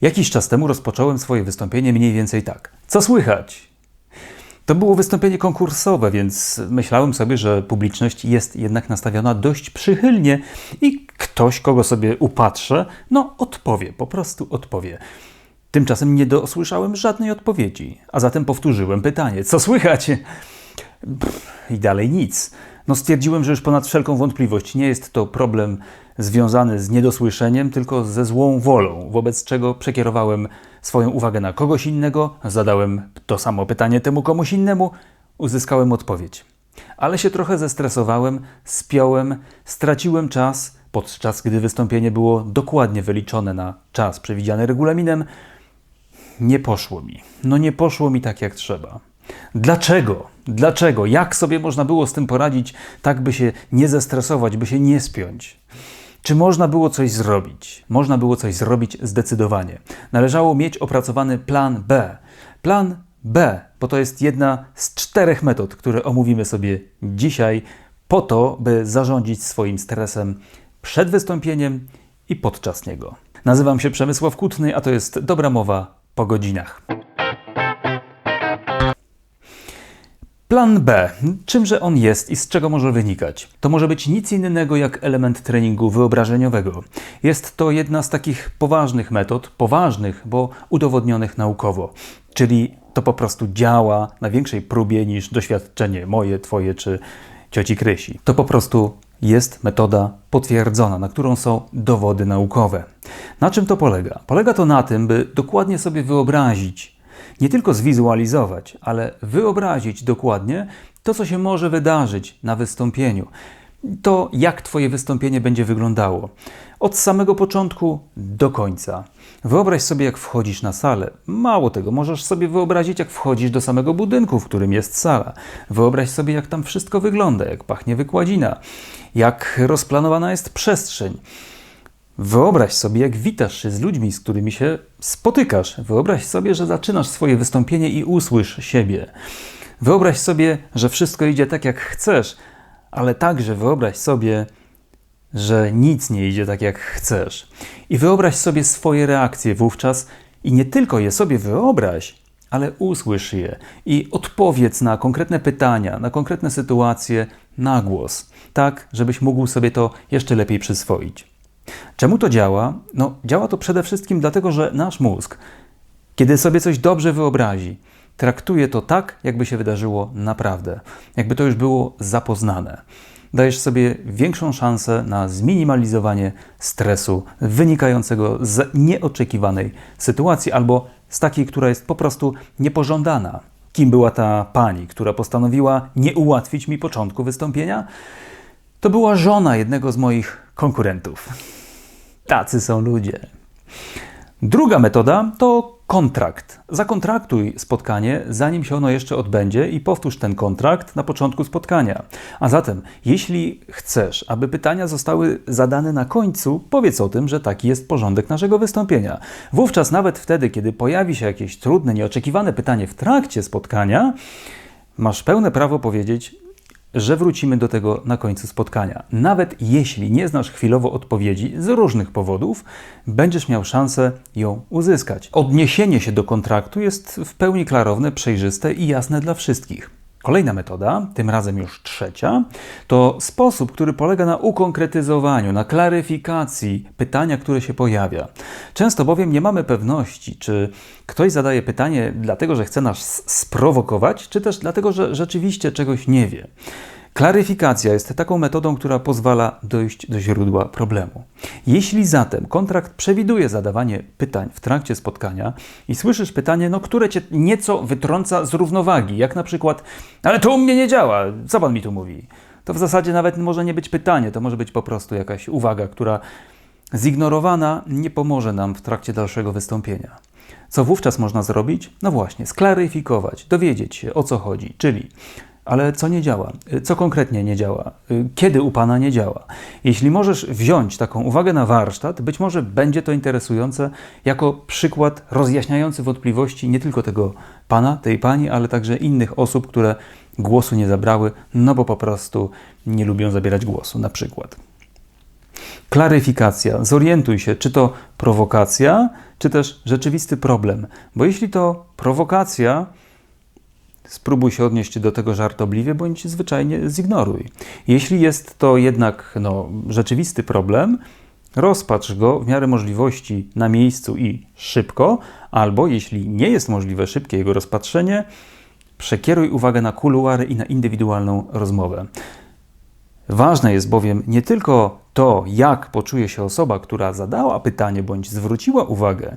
Jakiś czas temu rozpocząłem swoje wystąpienie mniej więcej tak. Co słychać? To było wystąpienie konkursowe, więc myślałem sobie, że publiczność jest jednak nastawiona dość przychylnie i ktoś, kogo sobie upatrzę, no odpowie, po prostu odpowie. Tymczasem nie dosłyszałem żadnej odpowiedzi, a zatem powtórzyłem pytanie: Co słychać? I dalej nic. No stwierdziłem, że już ponad wszelką wątpliwość nie jest to problem związany z niedosłyszeniem, tylko ze złą wolą, wobec czego przekierowałem swoją uwagę na kogoś innego, zadałem to samo pytanie temu komuś innemu, uzyskałem odpowiedź. Ale się trochę zestresowałem, spiąłem, straciłem czas, podczas gdy wystąpienie było dokładnie wyliczone na czas przewidziany regulaminem. Nie poszło mi. No nie poszło mi tak jak trzeba. Dlaczego? Dlaczego? Jak sobie można było z tym poradzić, tak by się nie zestresować, by się nie spiąć? Czy można było coś zrobić? Można było coś zrobić zdecydowanie. Należało mieć opracowany plan B. Plan B, bo to jest jedna z czterech metod, które omówimy sobie dzisiaj, po to, by zarządzić swoim stresem przed wystąpieniem i podczas niego. Nazywam się Przemysław Kutny, a to jest dobra mowa po godzinach. Plan B. Czymże on jest i z czego może wynikać? To może być nic innego jak element treningu wyobrażeniowego. Jest to jedna z takich poważnych metod, poważnych, bo udowodnionych naukowo. Czyli to po prostu działa na większej próbie niż doświadczenie moje, twoje czy cioci Krysi. To po prostu jest metoda potwierdzona, na którą są dowody naukowe. Na czym to polega? Polega to na tym, by dokładnie sobie wyobrazić, nie tylko zwizualizować, ale wyobrazić dokładnie to, co się może wydarzyć na wystąpieniu. To, jak Twoje wystąpienie będzie wyglądało. Od samego początku do końca. Wyobraź sobie, jak wchodzisz na salę. Mało tego, możesz sobie wyobrazić, jak wchodzisz do samego budynku, w którym jest sala. Wyobraź sobie, jak tam wszystko wygląda, jak pachnie wykładzina, jak rozplanowana jest przestrzeń. Wyobraź sobie, jak witasz się z ludźmi, z którymi się spotykasz. Wyobraź sobie, że zaczynasz swoje wystąpienie i usłysz siebie. Wyobraź sobie, że wszystko idzie tak, jak chcesz, ale także wyobraź sobie, że nic nie idzie tak, jak chcesz. I wyobraź sobie swoje reakcje wówczas i nie tylko je sobie wyobraź, ale usłysz je i odpowiedz na konkretne pytania, na konkretne sytuacje na głos, tak, żebyś mógł sobie to jeszcze lepiej przyswoić. Czemu to działa? No, działa to przede wszystkim dlatego, że nasz mózg, kiedy sobie coś dobrze wyobrazi, traktuje to tak, jakby się wydarzyło naprawdę, jakby to już było zapoznane. Dajesz sobie większą szansę na zminimalizowanie stresu wynikającego z nieoczekiwanej sytuacji albo z takiej, która jest po prostu niepożądana. Kim była ta pani, która postanowiła nie ułatwić mi początku wystąpienia? To była żona jednego z moich konkurentów. Tacy są ludzie. Druga metoda to kontrakt. Zakontraktuj spotkanie, zanim się ono jeszcze odbędzie i powtórz ten kontrakt na początku spotkania. A zatem, jeśli chcesz, aby pytania zostały zadane na końcu, powiedz o tym, że taki jest porządek naszego wystąpienia. Wówczas nawet wtedy, kiedy pojawi się jakieś trudne, nieoczekiwane pytanie w trakcie spotkania, masz pełne prawo powiedzieć, że wrócimy do tego na końcu spotkania. Nawet jeśli nie znasz chwilowo odpowiedzi z różnych powodów, będziesz miał szansę ją uzyskać. Odniesienie się do kontraktu jest w pełni klarowne, przejrzyste i jasne dla wszystkich. Kolejna metoda, tym razem już trzecia, to sposób, który polega na ukonkretyzowaniu, na klaryfikacji pytania, które się pojawia. Często bowiem nie mamy pewności, czy ktoś zadaje pytanie dlatego, że chce nas sprowokować, czy też dlatego, że rzeczywiście czegoś nie wie. Klaryfikacja jest taką metodą, która pozwala dojść do źródła problemu. Jeśli zatem kontrakt przewiduje zadawanie pytań w trakcie spotkania i słyszysz pytanie, no, które cię nieco wytrąca z równowagi, jak na przykład, ale to u mnie nie działa, co pan mi tu mówi? To w zasadzie nawet może nie być pytanie, to może być po prostu jakaś uwaga, która zignorowana nie pomoże nam w trakcie dalszego wystąpienia. Co wówczas można zrobić? No właśnie, sklaryfikować, dowiedzieć się o co chodzi, czyli ale co nie działa? Co konkretnie nie działa? Kiedy u Pana nie działa? Jeśli możesz wziąć taką uwagę na warsztat, być może będzie to interesujące jako przykład rozjaśniający wątpliwości nie tylko tego Pana, tej Pani, ale także innych osób, które głosu nie zabrały, no bo po prostu nie lubią zabierać głosu, na przykład. Klaryfikacja. Zorientuj się, czy to prowokacja, czy też rzeczywisty problem. Bo jeśli to prowokacja, spróbuj się odnieść do tego żartobliwie, bądź zwyczajnie zignoruj. Jeśli jest to jednak no, rzeczywisty problem, rozpatrz go w miarę możliwości na miejscu i szybko, albo jeśli nie jest możliwe szybkie jego rozpatrzenie, przekieruj uwagę na kuluary i na indywidualną rozmowę. Ważne jest bowiem nie tylko to, jak poczuje się osoba, która zadała pytanie bądź zwróciła uwagę,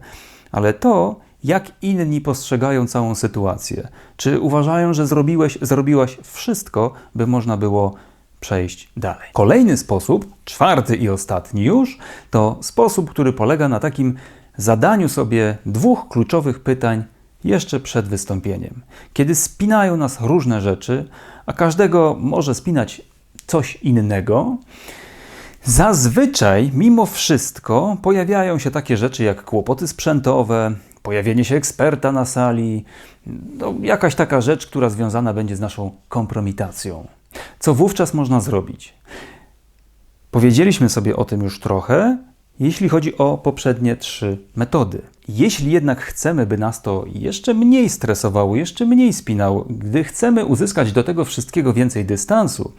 ale to, jak inni postrzegają całą sytuację. Czy uważają, że zrobiłeś, zrobiłaś wszystko, by można było przejść dalej. Kolejny sposób, czwarty i ostatni już, to sposób, który polega na takim zadaniu sobie dwóch kluczowych pytań jeszcze przed wystąpieniem. Kiedy spinają nas różne rzeczy, a każdego może spinać coś innego, zazwyczaj, mimo wszystko, pojawiają się takie rzeczy jak kłopoty sprzętowe, pojawienie się eksperta na sali, no, jakaś taka rzecz, która związana będzie z naszą kompromitacją. Co wówczas można zrobić? Powiedzieliśmy sobie o tym już trochę, jeśli chodzi o poprzednie trzy metody. Jeśli jednak chcemy, by nas to jeszcze mniej stresowało, jeszcze mniej spinało, gdy chcemy uzyskać do tego wszystkiego więcej dystansu,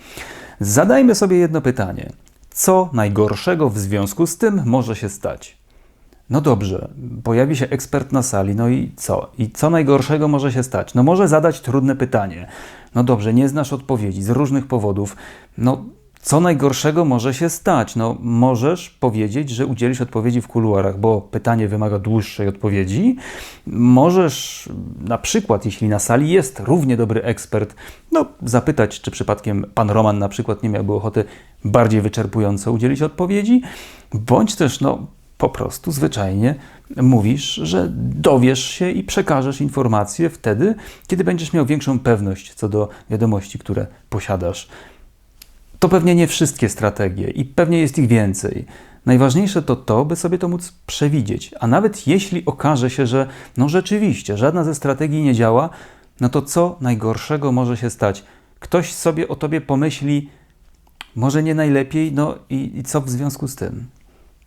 zadajmy sobie jedno pytanie. Co najgorszego w związku z tym może się stać? No dobrze, pojawi się ekspert na sali, no i co? I co najgorszego może się stać? No może zadać trudne pytanie. No dobrze, nie znasz odpowiedzi z różnych powodów. No co najgorszego może się stać? No, możesz powiedzieć, że udzielisz odpowiedzi w kuluarach, bo pytanie wymaga dłuższej odpowiedzi. Możesz na przykład, jeśli na sali jest równie dobry ekspert, no, zapytać, czy przypadkiem pan Roman na przykład nie miałby ochoty bardziej wyczerpująco udzielić odpowiedzi, bądź też, no, po prostu zwyczajnie mówisz, że dowiesz się i przekażesz informacje wtedy, kiedy będziesz miał większą pewność co do wiadomości, które posiadasz. To pewnie nie wszystkie strategie i pewnie jest ich więcej. Najważniejsze to to, by sobie to móc przewidzieć. A nawet jeśli okaże się, że no rzeczywiście żadna ze strategii nie działa, no to co najgorszego może się stać? Ktoś sobie o tobie pomyśli, może nie najlepiej, no i, i co w związku z tym?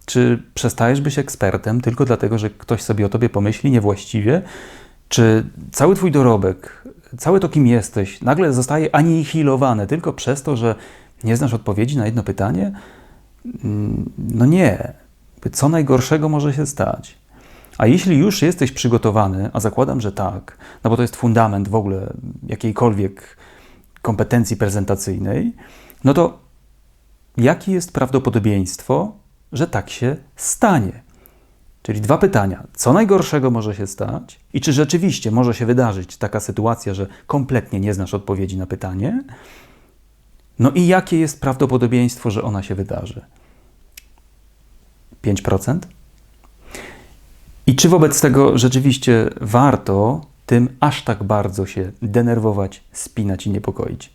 Czy przestajesz być ekspertem tylko dlatego, że ktoś sobie o tobie pomyśli niewłaściwie? Czy cały twój dorobek, całe to, kim jesteś, nagle zostaje anihilowany tylko przez to, że nie znasz odpowiedzi na jedno pytanie? Mm, no nie. Co najgorszego może się stać? A jeśli już jesteś przygotowany, a zakładam, że tak, no bo to jest fundament w ogóle jakiejkolwiek kompetencji prezentacyjnej, no to jakie jest prawdopodobieństwo, że tak się stanie? Czyli dwa pytania. Co najgorszego może się stać i czy rzeczywiście może się wydarzyć taka sytuacja, że kompletnie nie znasz odpowiedzi na pytanie? No i jakie jest prawdopodobieństwo, że ona się wydarzy? 5%? I czy wobec tego rzeczywiście warto tym aż tak bardzo się denerwować, spinać i niepokoić?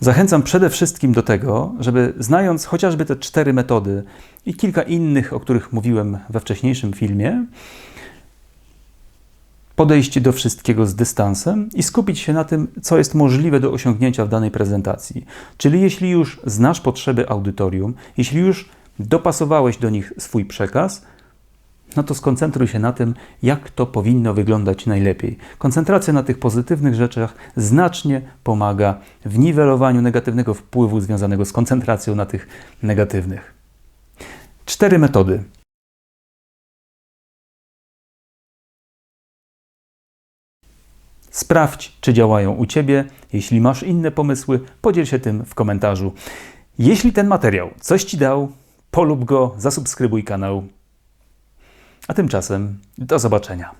Zachęcam przede wszystkim do tego, żeby znając chociażby te cztery metody i kilka innych, o których mówiłem we wcześniejszym filmie, podejść do wszystkiego z dystansem i skupić się na tym, co jest możliwe do osiągnięcia w danej prezentacji. Czyli jeśli już znasz potrzeby audytorium, jeśli już dopasowałeś do nich swój przekaz, no to skoncentruj się na tym, jak to powinno wyglądać najlepiej. Koncentracja na tych pozytywnych rzeczach znacznie pomaga w niwelowaniu negatywnego wpływu związanego z koncentracją na tych negatywnych. Cztery metody. Sprawdź, czy działają u Ciebie. Jeśli masz inne pomysły, podziel się tym w komentarzu. Jeśli ten materiał coś Ci dał, polub go, zasubskrybuj kanał. A tymczasem do zobaczenia.